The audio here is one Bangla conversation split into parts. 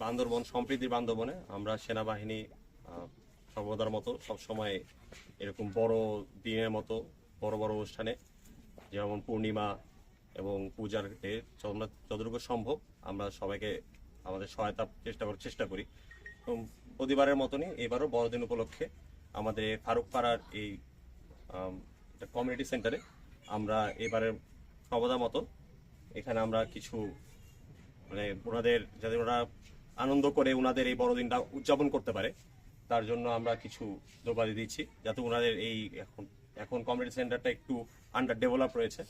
বান্দরবন সম্প্রীতির বান্দরবনে আমরা সেনাবাহিনী সর্বদার মতো সবসময় এরকম বড় দিনের মতো, বড় বড় অনুষ্ঠানে, যেমন পূর্ণিমা এবং পূজার আমরা যতটুকু সম্ভব আমরা সবাইকে আমাদের সহায়তা চেষ্টা করার চেষ্টা করি। এবং প্রতিবারের মতনই এবারও বড়দিন উপলক্ষে আমাদের ফারুক পাড়ার এই কমিউনিটি সেন্টারে আমরা এবারের সর্বদা মতো এখানে আমরা কিছু মানে ওনাদের যাতে ওরা আনন্দ করে ওনাদের এই বড়দিনটা উদযাপন করতে পারে, তার জন্য আমরা কিছু দ্রব্যাদি দিচ্ছি যাতে ওনাদের এই এখন এখন কমিউনিটি সেন্টারটা একটু আন্ডার ডেভেলপ রয়েছে।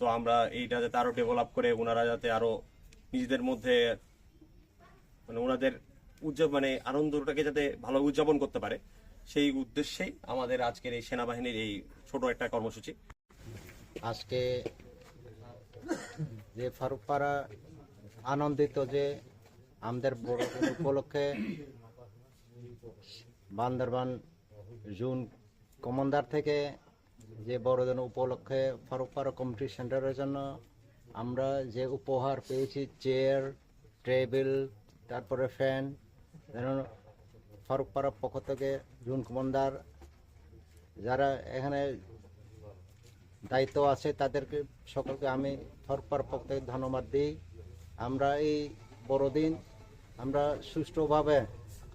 তো আমরা এইটা যাতে আরও ডেভেলপ করে ওনারা যাতে আরও নিজেদের মধ্যে মানে ওনাদের উদযাপন মানে আনন্দটাকে যাতে ভালো উদযাপন করতে পারে। সেই উদ্দেশ্যেই আমাদের আজকের এই সেনাবাহিনীর এই ছোট একটা কর্মসূচি। আজকে যে ফারুকপাড়া আনন্দিত যে আমাদের বড়দিন উপলক্ষে বান্দরবান জুন কমান্ডার থেকে যে বড়দিন উপলক্ষে ফারুকপাড়া কমিউনিটি সেন্টারের জন্য আমরা যে উপহার পেয়েছি, চেয়ার, টেবিল, তারপরে ফ্যান ফারুকপাড়ার পক্ষ থেকে জুন কমান্ডার যারা এখানে দায়িত্ব আছে, তাদেরকে সকলকে আমি থরপার পক্ষ থেকে ধন্যবাদ দিই। আমরা এই বড়দিন আমরা সুষ্ঠুভাবে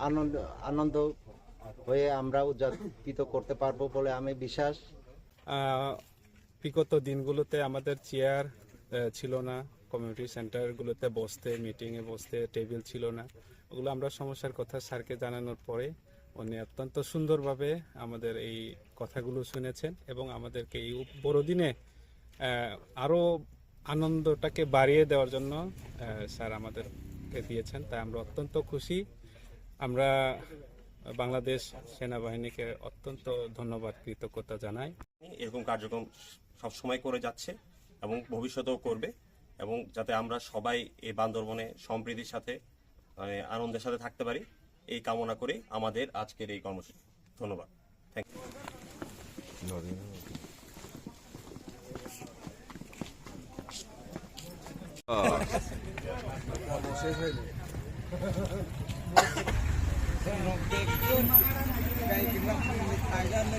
আনন্দ আনন্দ হয়ে আমরা উদযাপিত করতে পারব বলে আমি বিশ্বাস। বিগত দিনগুলোতে আমাদের চেয়ার ছিল না। কমিউনিটি সেন্টারগুলোতে বসতে মিটিংয়ে বসতে টেবিল ছিল না। ওগুলো আমরা সমস্যার কথা স্যারকে জানানোর পরে উনি অত্যন্ত সুন্দরভাবে আমাদের এই কথাগুলো শুনেছেন এবং আমাদেরকে এই বড়দিনে আরও আনন্দটাকে বাড়িয়ে দেওয়ার জন্য স্যার আমাদেরকে দিয়েছেন। তাই আমরা অত্যন্ত খুশি। আমরা বাংলাদেশ সেনাবাহিনীকে অত্যন্ত ধন্যবাদ, কৃতজ্ঞতা জানাই। এরকম কার্যক্রম সবসময় করে যাচ্ছে। এবং ভবিষ্যতেও করবে এবং যাতে আমরা সবাই এই বান্দরবনে সম্প্রীতির সাথে মানে আনন্দের সাথে থাকতে পারি, এই কামনা করে আমাদের আজকের এই কর্মসূচি। ধন্যবাদ। Thank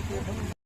you